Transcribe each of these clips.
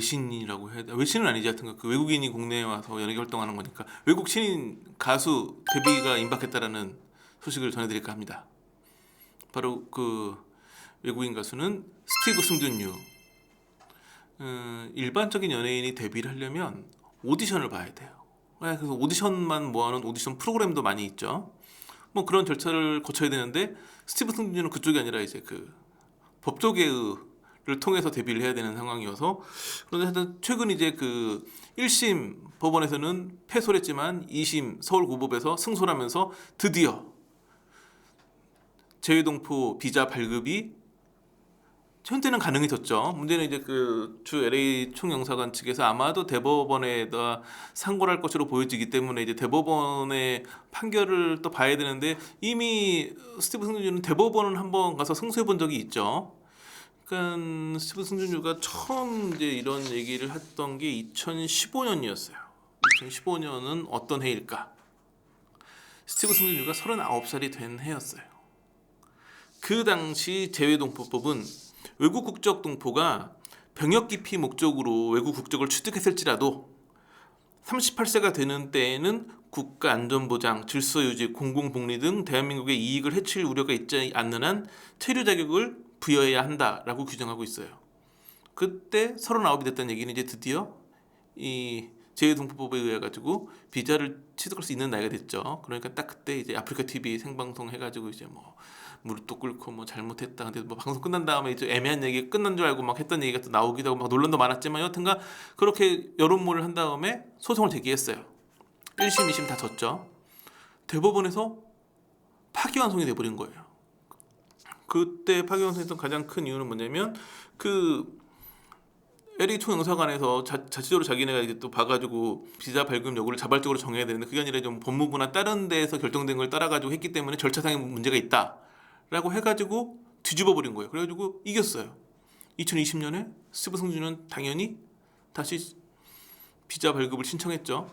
외신이라고 해야 돼 외신은 아니지 하여튼 그 외국인이 국내에 와서 연예계 활동하는 거니까 외국 신인 가수 데뷔가 임박했다라는 소식을 전해드릴까 합니다. 바로 그 외국인 가수는 스티브 승준유. 어, 일반적인 연예인이 데뷔를 하려면 오디션을 봐야 돼요. 네, 그래서 오디션만 모아놓은 오디션 프로그램도 많이 있죠. 뭐 그런 절차를 거쳐야 되는데 스티브 승준유는 그쪽이 아니라 이제 그 법조계 를 통해서 데뷔를 해야 되는 상황이어서 그런데 하여튼 최근 이제 그 1심 법원에서는 패소를 했지만 2심 서울고법에서 승소를 하면서 드디어 재외동포 비자 발급이 현재는 가능해졌죠. 문제는 이제 그 주 LA 총영사관 측에서 아마도 대법원에다 상고를 할 것으로 보여지기 때문에 이제 대법원의 판결을 또 봐야 되는데 이미 스티브 승준유는 대법원을 한번 가서 승소해 본 적이 있죠. 그러니까 스티브 승준유가 처음 이제 이런 얘기를 했던 게 2015년이었어요. 2015년은 어떤 해일까? 스티브 승준유가 39살이 된 해였어요. 그 당시 재외동포법은 외국 국적 동포가 병역 기피 목적으로 외국 국적을 취득했을지라도 38세가 되는 때에는 국가 안전보장, 질서 유지, 공공복리 등 대한민국의 이익을 해칠 우려가 있지 않는 한 체류 자격을 부여해야 한다라고 규정하고 있어요. 그때 39이 됐다는 얘기는 이제 드디어 이 재외동포법에 의해 가지고 비자를 취득할 수 있는 나이가 됐죠. 그러니까 딱 그때 이제 아프리카 TV 생방송 해가지고 이제 뭐 무릎도 꿇고 뭐 잘못했다. 근데 뭐 방송 끝난 다음에 이제 애매한 얘기 끝난 줄 알고 막 했던 얘기가 또 나오기도 하고 막 논란도 많았지만 여튼가 그렇게 여론몰을 한 다음에 소송을 제기했어요. 1심, 2심 다 졌죠. 대법원에서 파기환송이 돼버린 거예요. 그때 파기환송했던 가장 큰 이유는 뭐냐면 그 LA 총영사관에서 자, 자체적으로 자기네가 이제 또 봐가지고 비자 발급 여부를 자발적으로 정해야 되는데 그게 아니라 좀 법무부나 다른 데에서 결정된 걸 따라가지고 했기 때문에 절차상의 문제가 있다라고 해가지고 뒤집어 버린 거예요. 그래가지고 이겼어요. 2020년에 스티브 승준은 당연히 다시 비자 발급을 신청했죠.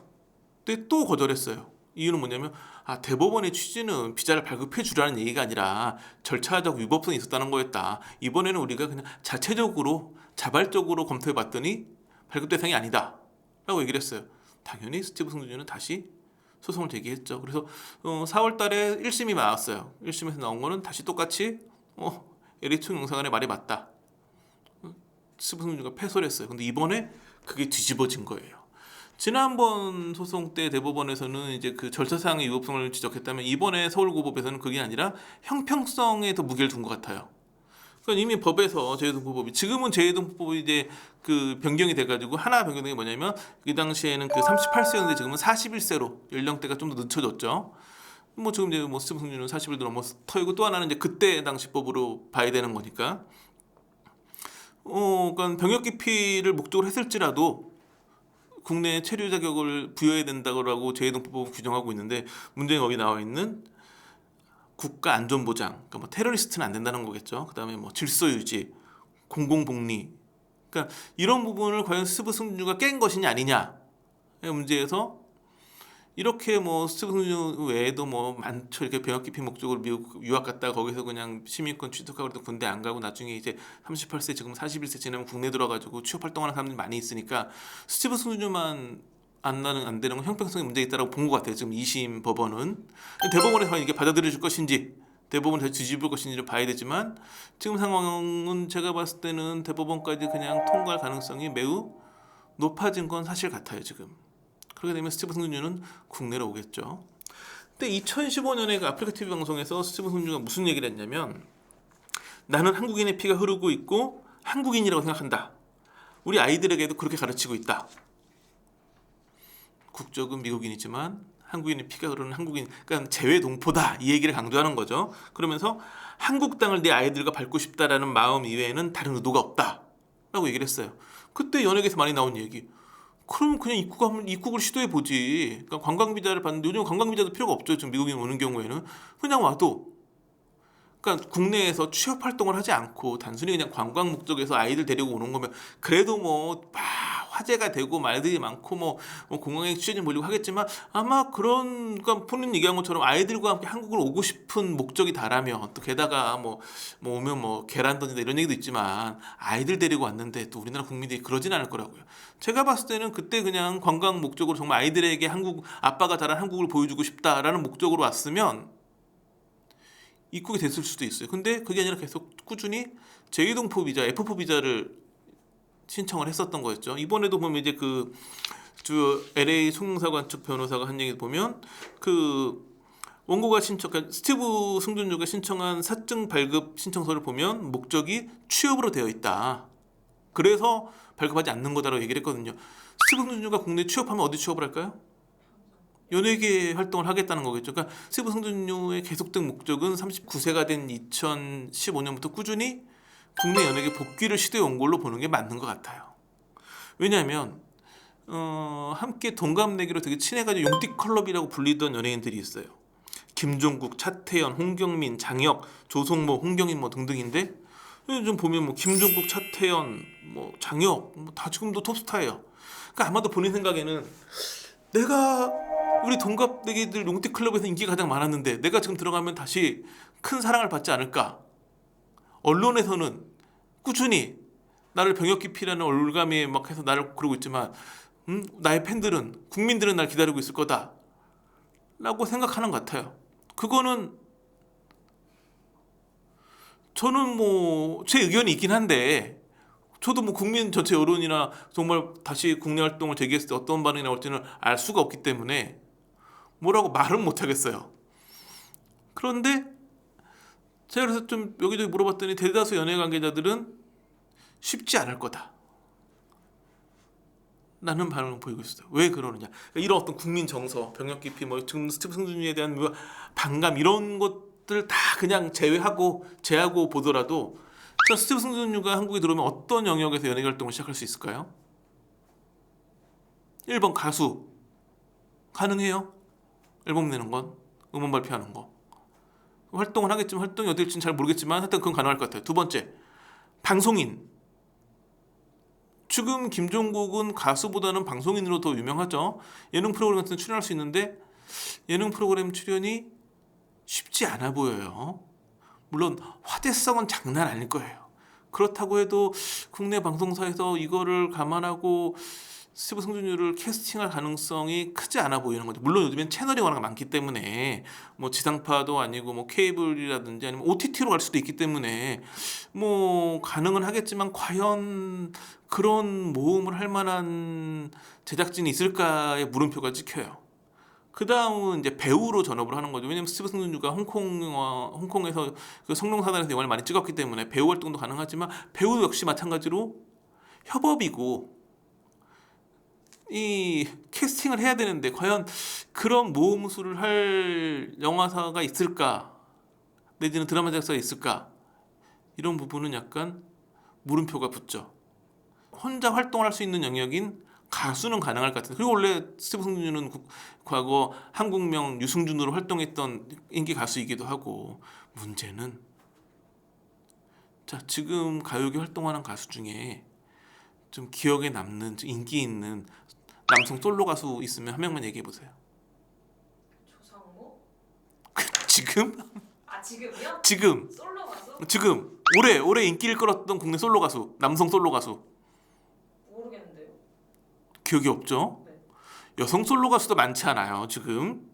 근데 또 거절했어요. 이유는 뭐냐면 아 대법원의 취지는 비자를 발급해 주라는 얘기가 아니라 절차적 위법성이 있었다는 거였다. 이번에는 우리가 그냥 자체적으로 자발적으로 검토해 봤더니 발급 대상이 아니다 라고 얘기를 했어요. 당연히 스티브 승준은 다시 소송을 제기했죠. 그래서 어, 4월 달에 1심이 나왔어요. 1심에서 나온 거는 다시 똑같이 어, 에리총 영사관의 말이 맞다. 어, 스티브 승준가 패소를 했어요. 근데 이번에 그게 뒤집어진 거예요. 지난번 소송 때 대법원에서는 이제 그 절차상의 위법성을 지적했다면 이번에 서울고법에서는 그게 아니라 형평성에 더 무게를 둔 것 같아요. 그러니까 이미 법에서 재외동포법이 지금은 재외동포법이 이제 그 변경이 돼가지고 하나 변경된 게 뭐냐면 그 당시에는 그 38세였는데 지금은 41세로 연령대가 좀 더 늦춰졌죠. 뭐 지금 이제 뭐 스티브 승준은 40을 넘어 터이고 또 하나는 이제 그때 당시 법으로 봐야 되는 거니까. 어, 그러니까 병역 기피를 목적으로 했을지라도 국내 체류 자격을 부여해야 된다고 재외동포법 규정하고 있는데 문제는 거기 나와 있는 국가 안전 보장, 그러니까 뭐 테러리스트는 안 된다는 거겠죠. 그다음에 뭐 질서 유지, 공공 복리, 그러니까 이런 부분을 과연 스티브 승준주가 깬 것이냐 아니냐 의 문제에서 이렇게 뭐 승준주 외에도 뭐 많죠. 이렇게 병역 기피 목적으로 미국 유학 갔다 가 거기서 그냥 시민권 취득하고 또 군대 안 가고 나중에 이제 38세 지금 41세 지나면 국내 들어가지고 취업 활동하는 사람들이 많이 있으니까 스티브 승준주만 안 나는 안 되는 건 형평성에 문제 있다라고 본 것 같아요. 지금 2심 법원은 대법원에서 이게 받아들여 줄 것인지 대법원 다시 뒤집을 것인지를 봐야 되지만 지금 상황은 제가 봤을 때는 대법원까지 그냥 통과할 가능성이 매우 높아진 건 사실 같아요. 지금 그렇게 되면 스티브 승준주는 국내로 오겠죠. 근데 2015년에 그 아프리카 TV 방송에서 스티브 승준주가 무슨 얘기를 했냐면 나는 한국인의 피가 흐르고 있고 한국인이라고 생각한다. 우리 아이들에게도 그렇게 가르치고 있다. 국적은 미국인이지만 한국인의 피가 흐르는 한국인, 그러니까 재외 동포다 이 얘기를 강조하는 거죠. 그러면서 한국 땅을 내 아이들과 밟고 싶다라는 마음 이외에는 다른 의도가 없다라고 얘기를 했어요. 그때 연예계에서 많이 나온 얘기. 그럼 그냥 입국 입국을 시도해 보지. 그러니까 관광 비자를 받는데 요즘 관광 비자도 필요가 없죠. 지금 미국인 오는 경우에는 그냥 와도. 그러니까 국내에서 취업 활동을 하지 않고 단순히 그냥 관광 목적에서 아이들 데리고 오는 거면 그래도 뭐 막 화제가 되고 말들이 많고 뭐, 뭐 공항에 취재진 몰리고 하겠지만 아마 그런 그러니까 본인 얘기한 것처럼 아이들과 함께 한국을 오고 싶은 목적이 다라면 또 게다가 뭐, 뭐 오면 뭐 계란 던진다 이런 얘기도 있지만 아이들 데리고 왔는데 또 우리나라 국민들이 그러진 않을 거라고요. 제가 봤을 때는 그때 그냥 관광 목적으로 정말 아이들에게 한국 아빠가 잘한 한국을 보여주고 싶다라는 목적으로 왔으면 입국이 됐을 수도 있어요. 근데 그게 아니라 계속 꾸준히 제2동포 비자, F4 비자를 신청을 했었던 거였죠. 이번에도 보면 이제 그 주 LA 총영사관 측 변호사가 한 얘기 보면 그 원고가 신청, 그러니까 스티브 승준주가 신청한 사증 발급 신청서를 보면 목적이 취업으로 되어 있다. 그래서 발급하지 않는 거다라고 얘기를 했거든요. 스티브 승준주가 국내 취업하면 어디 취업을 할까요? 연예계 활동을 하겠다는 거겠죠. 그러니까 스티브 승준주의 계속된 목적은 39세가 된 2015년부터 꾸준히 국내 연예계 복귀를 시도해 온 걸로 보는 게 맞는 것 같아요. 왜냐하면 어, 함께 동갑내기로 되게 친해가지고 용띠 클럽이라고 불리던 연예인들이 있어요. 김종국, 차태현, 홍경민, 장혁, 조성모, 홍경인 뭐 등등인데 좀 보면 뭐 김종국, 차태현, 뭐 장혁 뭐 다 지금도 톱스타예요. 그러니까 아마도 본인 생각에는 내가 우리 동갑내기들 용띠 클럽에서 인기가 가장 많았는데 내가 지금 들어가면 다시 큰 사랑을 받지 않을까? 언론에서는 꾸준히 나를 병역 기피라는 올감에 막 해서 나를 그러고 있지만 음, 나의 팬들은 국민들은 날 기다리고 있을 거다. 라고 생각하는 것 같아요. 그거는 저는 뭐 제 의견이 있긴 한데 저도 뭐 국민 전체 여론이나 정말 다시 국내 활동을 재개했을 때 어떤 반응이 나올지는 알 수가 없기 때문에 뭐라고 말은 못 하겠어요. 그런데 제가 그래서 좀 여기저기 물어봤더니 대다수 연예 관계자들은 쉽지 않을 거다. 라는 반응을 보이고 있어요. 왜 그러느냐? 그러니까 이런 어떤 국민 정서, 병역 기피, 뭐 지금 스티브 승준이에 대한 뭐 반감 이런 것들 다 그냥 제외하고 제하고 보더라도 자, 스티브 승준이가 한국에 들어오면 어떤 영역에서 연예 활동을 시작할 수 있을까요? 1번 가수 가능해요? 앨범 내는 건 음원 발표하는 거 활동을 하겠지만 활동이 어디 될지는 잘 모르겠지만 하여튼 그건 가능할 것 같아요. 두 번째 방송인 지금 김종국은 가수보다는 방송인으로 더 유명하죠. 예능 프로그램 같은 데 출연할 수 있는데 예능 프로그램 출연이 쉽지 않아 보여요. 물론 화제성은 장난 아닐 거예요. 그렇다고 해도 국내 방송사에서 이거를 감안하고 스티브 승준이를 캐스팅할 가능성이 크지 않아 보이는 거죠. 물론 요즘엔 채널이 워낙 많기 때문에 뭐 지상파도 아니고 뭐 케이블이라든지 아니면 OTT로 갈 수도 있기 때문에 뭐 가능은 하겠지만 과연 그런 모험을 할 만한 제작진이 있을까의 물음표가 찍혀요. 그 다음은 이제 배우로 전업을 하는 거죠. 왜냐면 스티브 승준주가 홍콩 홍콩에서 그 성룡사단에서 영화를 많이 찍었기 때문에 배우 활동도 가능하지만 배우 역시 마찬가지로 협업이고 이 캐스팅을 해야 되는데 과연 그런 모험수를 할 영화사가 있을까 내지는 드라마 작사가 있을까 이런 부분은 약간 물음표가 붙죠. 혼자 활동을 할 수 있는 영역인 가수는 가능할 것 같은데 그리고 원래 스티브 승준은 구- 과거 한국명 유승준으로 활동했던 인기 가수이기도 하고 문제는 자 지금 가요계 활동하는 가수 중에 좀 기억에 남는 좀 인기 있는 남성 솔로 가수 있으면 한 명만 얘기해 보세요. 조상모? 지금 아 지금요? 지금 솔로 가수? 지금 올해 올해 인기를 끌었던 국내 솔로 가수 남성 솔로 가수 모르겠는데요. 기억이 없죠? 네. 여성 솔로 가수도 많지 않아요 지금.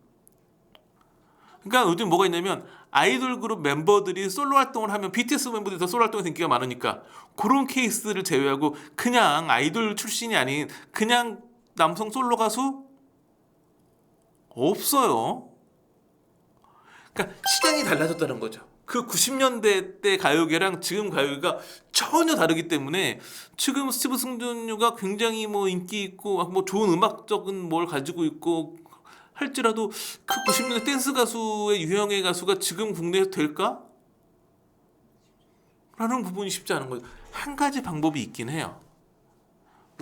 그러니까 요즘 뭐가 있냐면 아이돌 그룹 멤버들이 솔로 활동을 하면 BTS 멤버들이 더 솔로 활동에서 인기가 많으니까 그런 케이스를 제외하고 그냥 아이돌 출신이 아닌 그냥 남성 솔로 가수 없어요. 그러니까 시장이 달라졌다는 거죠. 그 90년대 때 가요계랑 지금 가요계가 전혀 다르기 때문에 지금 스티브 승준유가 굉장히 뭐 인기 있고 뭐 좋은 음악적인 뭘 가지고 있고 할지라도 그 90년대 댄스 가수의 유형의 가수가 지금 국내에서 될까? 라는 부분이 쉽지 않은 거예요. 한 가지 방법이 있긴 해요.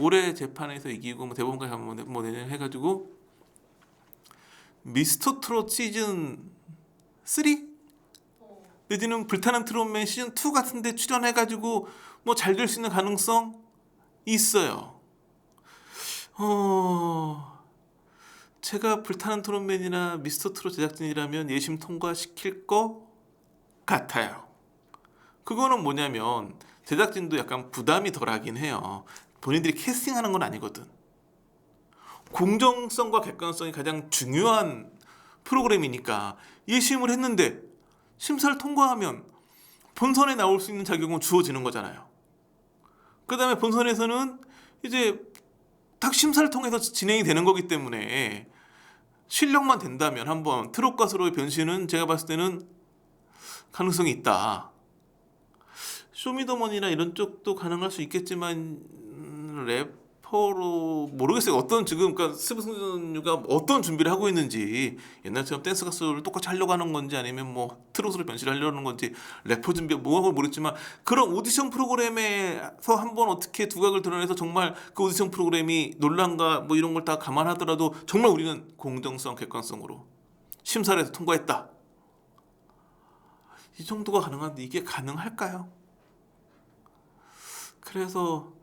올해 재판에서 이기고 뭐 대법원까지 가면 뭐 내년 해가지고 미스터 트롯 시즌 3 어, 내지는 불타는 트롯맨 시즌 2 같은데 출연해가지고 뭐 잘 될 수 있는 가능성 있어요. 어 제가 불타는 트롯맨이나 미스터 트롯 제작진이라면 예심 통과시킬 것 같아요. 그거는 뭐냐면 제작진도 약간 부담이 덜하긴 해요. 본인들이 캐스팅하는 건 아니거든. 공정성과 객관성이 가장 중요한 프로그램이니까 예심을 했는데 심사를 통과하면 본선에 나올 수 있는 자격은 주어지는 거잖아요. 그 다음에 본선에서는 이제 딱 심사를 통해서 진행이 되는 거기 때문에 실력만 된다면 한번 트롯 가수로의 변신은 제가 봤을 때는 가능성이 있다. 쇼미더머니나 이런 쪽도 가능할 수 있겠지만 음, 래퍼로 모르겠어요. 어떤 지금 그러니까 스브승준유가 어떤 준비를 하고 있는지 옛날처럼 댄스 가수를 똑같이 하려고 하는 건지 아니면 뭐 트롯으로 변신하려는 건지 래퍼 준비 뭐하고 모르겠지만 그런 오디션 프로그램에서 한번 어떻게 두각을 드러내서 정말 그 오디션 프로그램이 논란과 뭐 이런 걸 다 감안하더라도 정말 우리는 공정성 객관성으로 심사를 해서 통과했다. 이 정도가 가능한데 이게 가능할까요? 그래서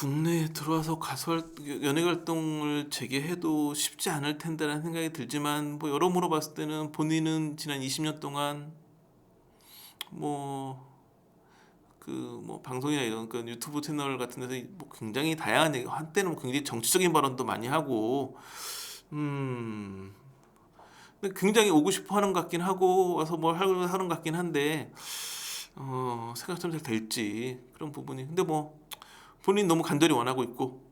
국내에 들어와서 가수 활- 연예 활동을 재개해도 쉽지 않을 텐데라는 생각이 들지만 뭐 여러모로 봤을 때는 본인은 지난 20년 동안 뭐 그뭐 방송이나 이런 그 유튜브 채널 같은 데서 뭐 굉장히 다양한 얘기 한때는 굉장히 정치적인 발언도 많이 하고 음. 굉장히 오고 싶어 하는 것 같긴 하고 와서 뭘 하려고 하는 것 같긴 한데 어 생각처럼 잘 될지 그런 부분이. 근데 뭐 본인 너무 간절히 원하고 있고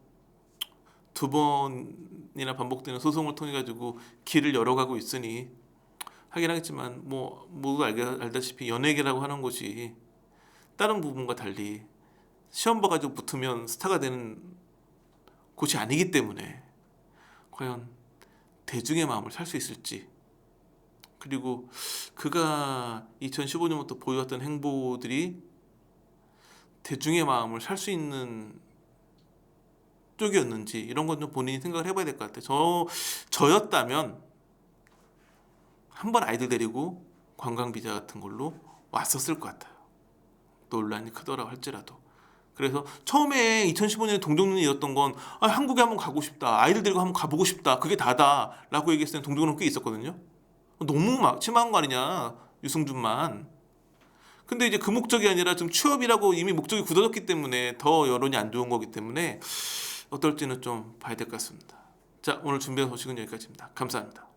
두 번이나 반복되는 소송을 통해 가지고 길을 열어가고 있으니 하긴 하겠지만 뭐 모두 알다시피 연예계라고 하는 곳이 다른 부분과 달리 시험 봐가지고 붙으면 스타가 되는 곳이 아니기 때문에 과연 대중의 마음을 살 수 있을지. 그리고 그가 2015년부터 보여왔던 행보들이 대중의 마음을 살 수 있는 쪽이었는지 이런 건 좀 본인이 생각을 해봐야 될 것 같아요. 저 저였다면 한 번 아이들 데리고 관광 비자 같은 걸로 왔었을 것 같아요. 논란이 크더라고 할지라도. 그래서 처음에 2015년에 동정론이었던 건 아, 한국에 한번 가고 싶다. 아이들 데리고 한번 가보고 싶다. 그게 다다라고 얘기했을 때 동정론 꽤 있었거든요. 너무 막 심한 거 아니냐 유승준만. 근데 이제 그 목적이 아니라 좀 취업이라고 이미 목적이 굳어졌기 때문에 더 여론이 안 좋은 거기 때문에 어떨지는 좀 봐야 될 것 같습니다. 자 오늘 준비한 소식은 여기까지입니다. 감사합니다.